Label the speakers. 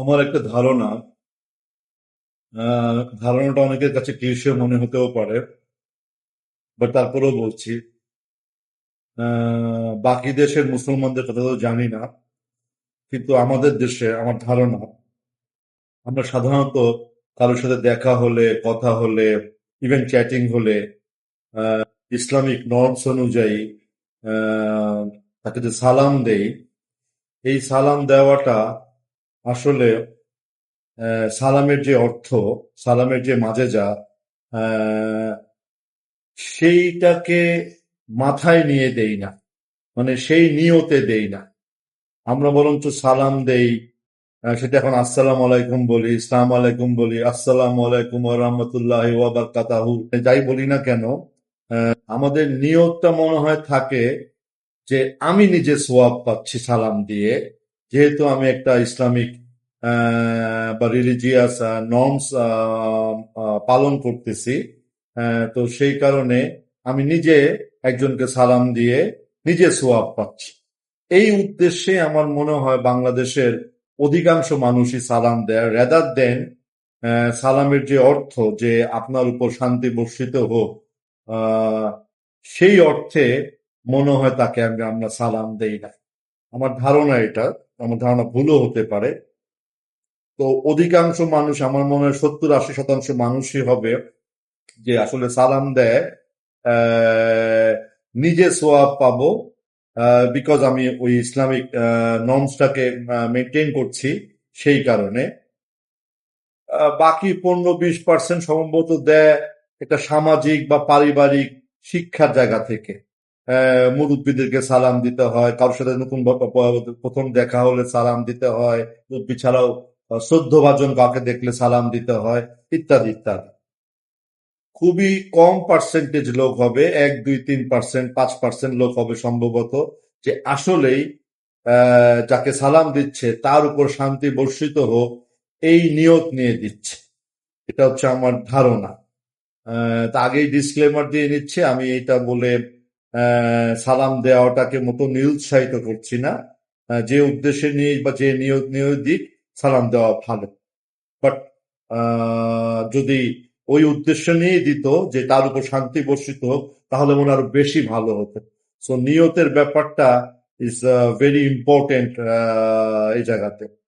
Speaker 1: আমার একটা ধারণা ধারণাটা অনেকের কাছে ক্লিশে মনে হতেও পারে বাট তারপরেও বলছি বাকি দেশের মুসলমানদের কথা তো জানি না, কিন্তু আমাদের দেশে আমার ধারণা, আমরা সাধারণত কারোর সাথে দেখা হলে, কথা হলে ইভেন চ্যাটিং হলে ইসলামিক নর্মস অনুযায়ী তাকে যে সালাম দেই, এই সালাম দেওয়াটা আসলে সালামের যে অর্থ সালামের যে আহ, সেইটাকে মাথায় নিয়ে দেই না। মানে সেই নিয়তে দেই না। আমরা বরঞ্চ সালাম দেই। সেটা এখন আসসালাম আলাইকুম বলি ইসলাম আলাইকুম বলি আসসালাম আলাইকুম রহমতুল্লাহ ওয়াবারকাতাহু যাই বলি না কেন আমাদের নিয়তটা মনে হয় থাকে যে আমি নিজে সোয়াব পাচ্ছি সালাম দিয়ে যেহেতু আমি একটা ইসলামিক বা রিলিজিয়াস নর্মস পালন করতেছি। তো সেই কারণে আমি নিজে একজনকে সালাম দিয়ে নিজে সোয়াব পাচ্ছি। এই উদ্দেশ্যে আমার মনে হয় বাংলাদেশের অধিকাংশ মানুষই সালাম দেয়। রেদার দেন সালামের যে অর্থ যে আপনার উপর শান্তি বর্ষিত হোক সেই অর্থে মনে হয় তাকে আমি আমরা সালাম দেই না। আমার ধারণা এটা, আমার ধারণা ভুলও হতে পারে। তো অধিকাংশ মানুষ, আমার মনে হয় সত্তর আশি শতাংশ মানুষই হবে যে আসলে সালাম দেয় নিজে সোয়াব পাবো বিকজ আমি ওই ইসলামিক নর্মসটাকে মেনটেন করছি সেই কারণে। বাকি পনেরো বিশ পার্সেন্ট সম্ভবত দেয় একটা সামাজিক বা পারিবারিক শিক্ষার জায়গা থেকে। মুরব্বীদেরকে সালাম দিতে হয়, কারোর সাথে নতুন প্রথম দেখা হলে সালাম দিতে হয়, মুরব্বী ছাড়াও শ্রদ্ধভাজন কাউকে দেখলে সালাম দিতে হয়, ইত্যাদি ইত্যাদি। খুবই কম পার্সেন্টেজ লোক হবে, এক, দুই, তিন পার্সেন্ট পাঁচ পার্সেন্ট লোক হবে সম্ভবত, যে আসলেই যাকে সালাম দিচ্ছে, তার উপর শান্তি বর্ষিত হোক, এই নিয়ত নিয়ে দিচ্ছে। এটা হচ্ছে আমার ধারণা। তা আগেই ডিসক্লেমার দিয়ে নিচ্ছে, আমি এটা বলে সালাম দেওয়াটাকে মতো নিরুৎসাহিত করছি না। যে উদ্দেশ্যে নিয়ে বা যে নিয়ত নিয়ে দিক সালাম দেওয়া ভালো। বাট যদি ওই উদ্দেশ্য নিয়ে দিত যে তার উপর শান্তি বর্ষিত হোক, তাহলে মনে আরও বেশি ভালো হতো। সো নিয়তের ব্যাপারটা ইজ ভেরি ইম্পর্টেন্ট এই জায়গাতে।